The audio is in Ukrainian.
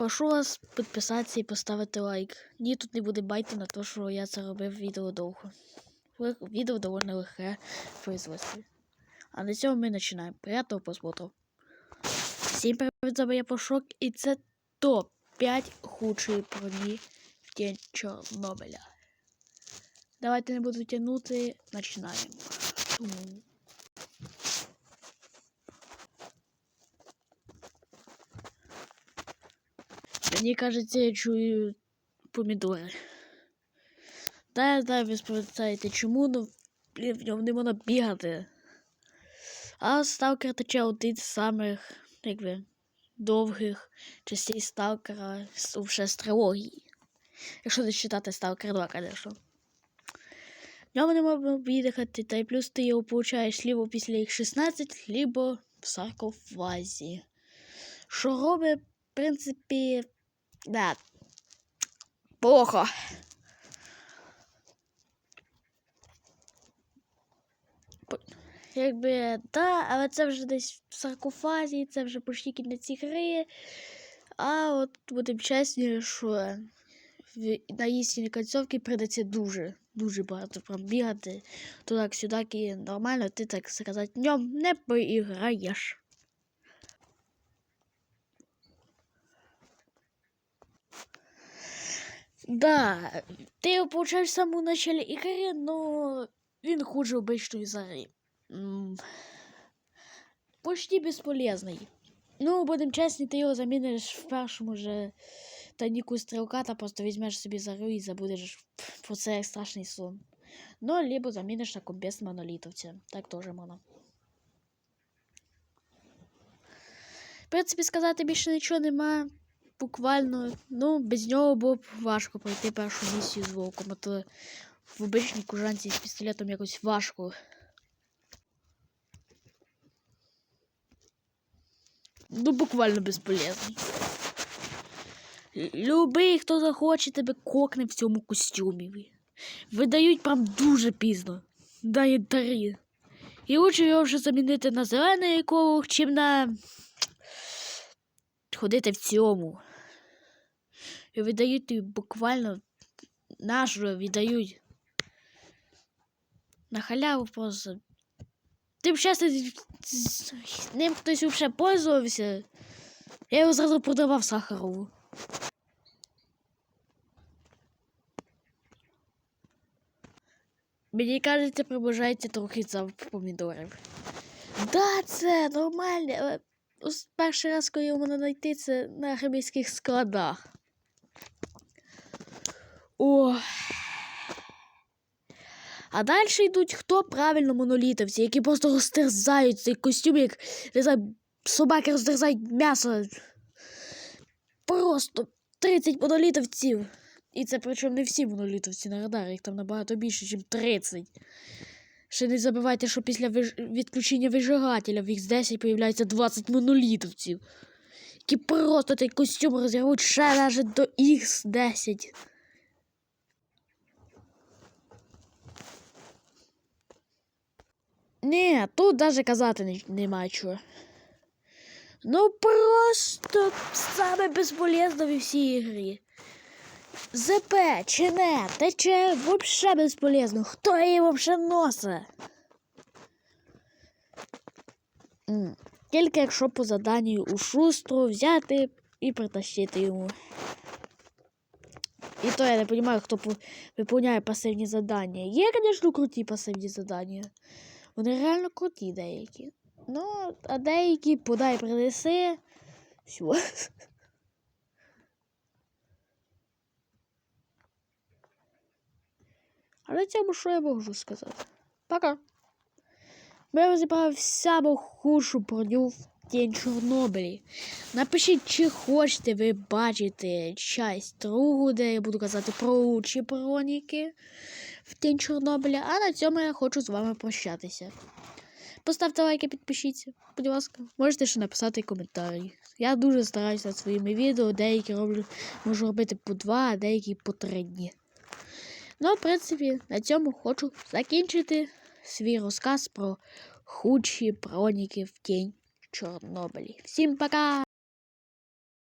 прошу вас підписатися і поставити лайк. Ні, тут не буде байти на те, що я це робив відео довго. Відео доволі легке в производстві. А на цьому ми починаємо. Приятного просмотру. Всім привіт, з вами я Пашок, і це топ-5 худшої броні в день Чорнобиля. Давайте не буду тягнути, починаємо. М. Мені кажеться, я чую помідори. Та я знаю, ви спитаєте, чому, ну, блін, в ньому не можна бігати. А сталкер тече один з самих, якби, довгих частей сталкера вже з. Якщо не читати Сталкер 2, звісно. В ньому не можна бігати, та й плюс ти його получаєш либо після їх 16, либо в саркофазі. Що робить, в принципі, да, плохо. Якби, да, але це вже десь в саркофазі, це вже почти кінець гри. А от будемо чесні, що на істинній концовці прийдеться дуже, дуже багато прям бігати. Туди-сюди, і нормально, ти, так сказати, днем не поіграєш. Да, ти його получаєш в самому началі ігри, но він хуже обичної зари. М, Почти безполезний. Ну, будемо чесні, ти його заміниш в першому же тайніку стрілка, та просто візьмеш собі зарю і забудеш про це як страшний сон. Ну, либо заміниш на комбез монолітовця. Так теж можна. В принципі, сказати більше нічого нема. Буквально, ну, без нього було б важко пройти першу місію з вовком, а то в обичній кужанці з пістолетом якось важко. Ну, буквально безполезний. Любий, хто захоче, тебе кокне в цьому костюмі. Видають прям дуже пізно. Да, янтарі. І лучше його вже замінити на зелений колор, чим на ходити в цьому. І видають тобі буквально нашу віддають. На халяву просто. Тим чесно, з- ним хтось вже пользувався. Я його зразу продавав Сахарову. Мені кажеться, приближається трохи запах помідорів. Да, це нормально, але перший раз, коли можна знайти, це на армійських складах. О. А далі йдуть хто правильно монолітовці, які просто розтерзають цей костюм, як собаки розтерзають м'ясо. Просто 30 монолітовців. І це причому не всі монолітовці на радарі, їх там набагато більше, ніж 30. Ще не забувайте, що після виж... відключення вижигателя в X10 появляється 20 монолітовців, які просто цей костюм розірвуть ще навіть до X10. Ні, тут даже казати не- чого. Ну просто саме безполезно в всій ігрі. ЗП, чи не, тече вообще безполезно. Хто її носа? М, Тільки якщо по заданню у шустру взяти і притащити йому. І то я не розумію, хто по- виповняє пасивні завдання. Є, звісно, круті пасивні завдання. Вони реально круті деякі. Ну, а деякі подай принеси. Все. А на цьому що я можу сказати? Пока. Ми розібрали саму худшу броню День Чорнобилі. Напишіть, чи хочете ви бачити часть другу, де я буду казати про лучші броніки в День Чорнобиля. А на цьому я хочу з вами прощатися. Поставте лайк і підпишіться, будь ласка. Можете ще написати коментарі. Я дуже стараюся над своїми відео, деякі роблю, можу робити по два, а деякі по три дні. Ну, в принципі, на цьому хочу закінчити свій розказ про худші броніки в День Чорнобилі. Всім пока!